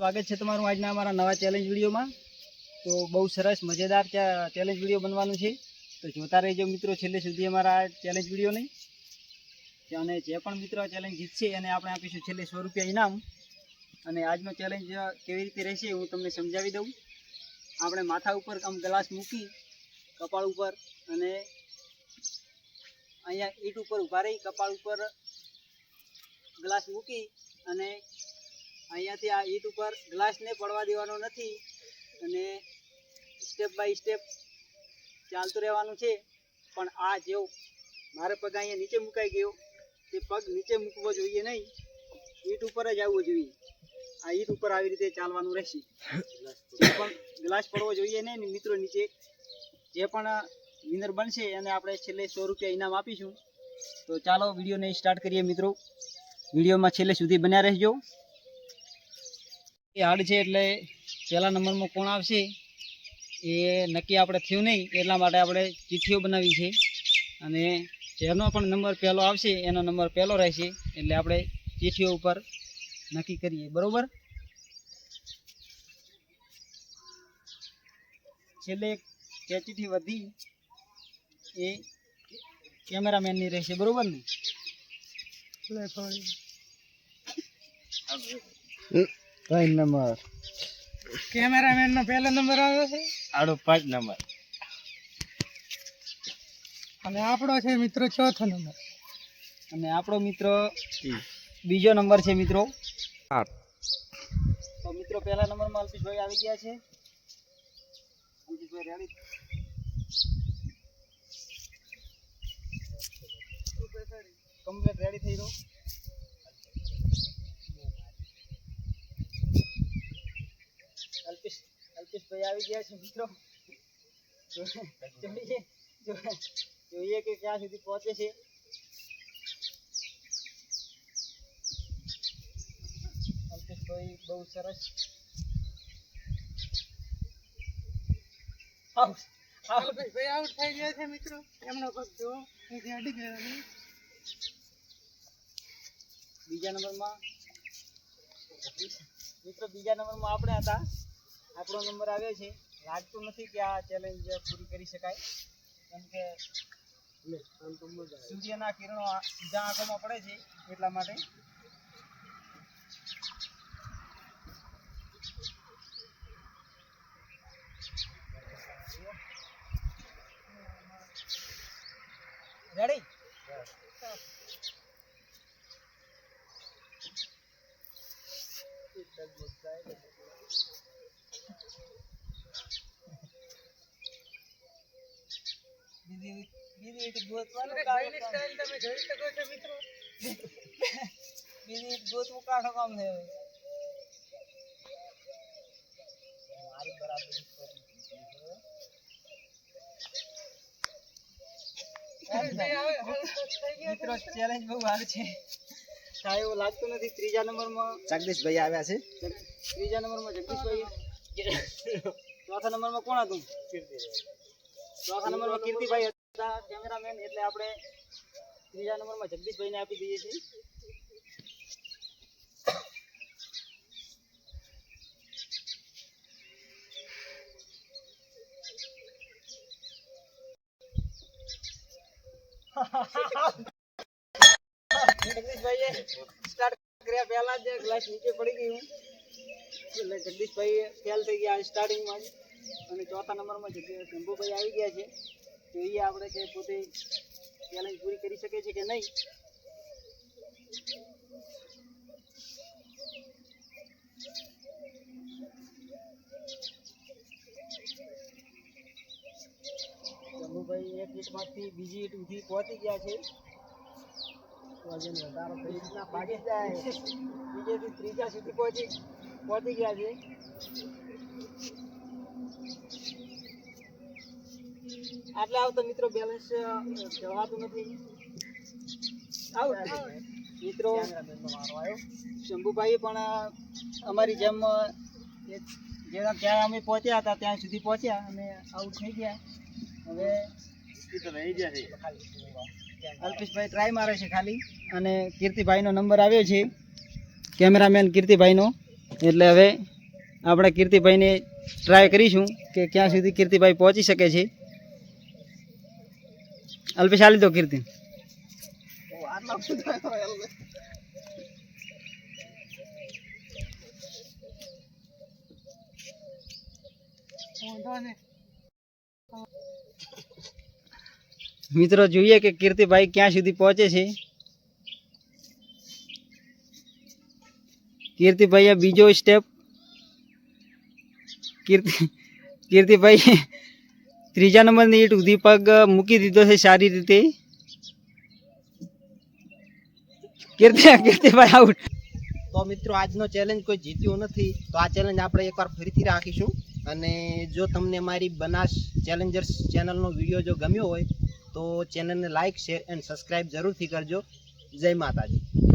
સ્વાગત છે તમારું આજના અમારા નવા ચેલેન્જ વિડીયોમાં. તો બહુ સરસ, મજેદાર ચેલેન્જ વીડિયો બનવાનું છે. તો જોતા રહેજો મિત્રો, છેલ્લે સુધી અમારા ચેલેન્જ વિડીયોને. અને જે પણ મિત્રો ચેલેન્જ જીતશે, એને આપણે આપીશું છેલ્લે સો રૂપિયા ઇનામ. અને આજનો ચેલેન્જ કેવી રીતે રહેશે, હું તમને સમજાવી દઉં. આપણે માથા ઉપર આમ ગ્લાસ મૂકી, કપાળ ઉપર અને અહીંયા ઈંટ ઉપર ઊભા રહી, કપાળ ઉપર ગ્લાસ મૂકી અને અહીંયાથી આ ઈંટ ઉપર ગ્લાસને પડવા દેવાનો નથી અને સ્ટેપ બાય સ્ટેપ ચાલતું રહેવાનું છે. પણ આ જેવો મારે પગ અહીંયા નીચે મુકાઈ ગયો. તે પગ નીચે મૂકવો જોઈએ નહીં. ઈંટ ઉપર જ આવવું જોઈએ. આ ઈંટ ઉપર આવી રીતે ચાલવાનું રહેશે. પણ ગ્લાસ પડવો જોઈએ નહીં મિત્રો નીચે, જે પણ વિનર બનશે એને આપણે છેલ્લે સો રૂપિયા ઇનામ આપીશું. તો ચાલો વિડીયોને સ્ટાર્ટ કરીએ મિત્રો. વિડીયોમાં છેલ્લે સુધી બન્યા રહેજો. એ હાર્ડ છે એટલે પહેલા નંબરમાં કોણ આવશે એ નક્કી આપણે થયું નહીં એટલા માટે આપણે ચિઠ્ઠીઓ બનાવી છે. અને જેનો પણ નંબર પહેલો આવશે એનો નંબર પહેલો રહેશે એટલે આપણે ચિઠ્ઠીઓ ઉપર નક્કી કરીએ. બરોબર? છેલ્લે જે ચિઠ્ઠી વધી એ કેમેરામેનની રહેશે. બરાબર ને? કઈ નંબર. કેમેરામેન નો પહેલો નંબર આવ્યો છે? આડો પાંચ નંબર. અને આપણો છે મિત્રો ચોથો નંબર. અને આપણો મિત્ર બીજો નંબર છે મિત્રો. આઠ. તો મિત્રો પહેલા નંબરમાં અલ્પેશભાઈ આવી ગયા છે. અલ્પેશભાઈ રેડી? કમ્પ્લેટ રેડી થઈ રહ્યો અલ્પેશ અલ્પેશભાઈ આવી ગયા છે મિત્રો જોઈએ જોઈએ જોઈએ કે ક્યાં સુધી પહોંચે છે અલ્પેશભાઈ બહુ સરસ આઉટ આઉટ ભાઈ આઉટ થઈ ગયા છે મિત્રો એમનો પગ જો અહીંથી અડી ગયો બીજા નંબરમાં મિત્રો બીજા નંબરમાં આપણે હતા આપણો નંબર આવ્યો છે. લાગતું નથી કે આ ચેલેન્જ પૂરી કરી શકાય. કેમ કે સૂર્યના કિરણો સીધા આંખોમાં પડે છે એટલા માટે. રેડી બીજી બીજી રીતે ગોતવાનું કામ. સ્ટાઇલ તમે જોઈ શકો છો મિત્રો. બીજી રીતે ગોતવું કાઢો કામ છે મારી બરાબર મિત્રો ચેલેન્જ બહુ હાર્ડ છે. થાય એવું લાગતું નથી. ત્રીજા નંબરમાં જગદીશભાઈ આવ્યા છે. ત્રીજા નંબરમાં જગદીશભાઈ ચોથા નંબરમાં કોણ હતું? ચોથા નંબરમાં કીર્તિભાઈ હતા, કેમેરામેન, એટલે આપણે ત્રીજા નંબરમાં જગદીશભાઈને આપી દઈએ છીએ. જગદીશભાઈએ સ્ટાર્ટ કર્યા પહેલા જ એક ઈંટમાંથી બીજી ઈટ સુધી પહોંચી ગયા છે. વજન વધારો થઈ રીતના ભાગી જાય બીજેથી ત્રીજા સુધી પહોંચી પહોંચી ગયા છે. આટલે આવતો મિત્રો બેલેન્સ જવાતું નથી. મિત્રો શંભુભાઈ પણ અમારી જેમ જ્યાં ત્યાં અમે પહોંચ્યા હતા ત્યાં સુધી પહોંચ્યા અને આઉટ થઈ ગયા. હવે અલ્પેશભાઈ ટ્રાય મારે છે ખાલી. અને કીર્તિભાઈનો નંબર આવ્યો છે. કેમેરામેન કીર્તિભાઈનો. એટલે હવે આપણે કીર્તિભાઈને ટ્રાય કરીશું કે ક્યાં સુધી કીર્તિભાઈ પહોંચી શકે છે. અલ્પેશ, આલી દો કીર્તિ. વાંધો નહીં. મિત્રો, જોઈએ કે કીર્તિભાઈ ક્યાં સુધી પહોંચે છે. કીર્તિભાઈએ બીજો સ્ટેપ કીર્તિ, કીર્તિભાઈ, ત્રીજા નંબરની ઈટ પગ મૂકી દીધો છે સારી રીતે. કીર્તિ, કીર્તિભાઈ આઉટ તો મિત્રો, આજનો ચેલેન્જ કોઈ જીત્યું નથી, તો આ ચેલેન્જ આપણે એકવાર ફરીથી રાખીશું. અને જો તમને મારી બનાસ ચેલેન્જર્સ ચેનલનો વીડિયો જો ગમ્યો હોય તો ચેનલને લાઇક શેર એન્ડ સબસ્ક્રાઇબ જરૂરથી કરજો. જય માતાજી.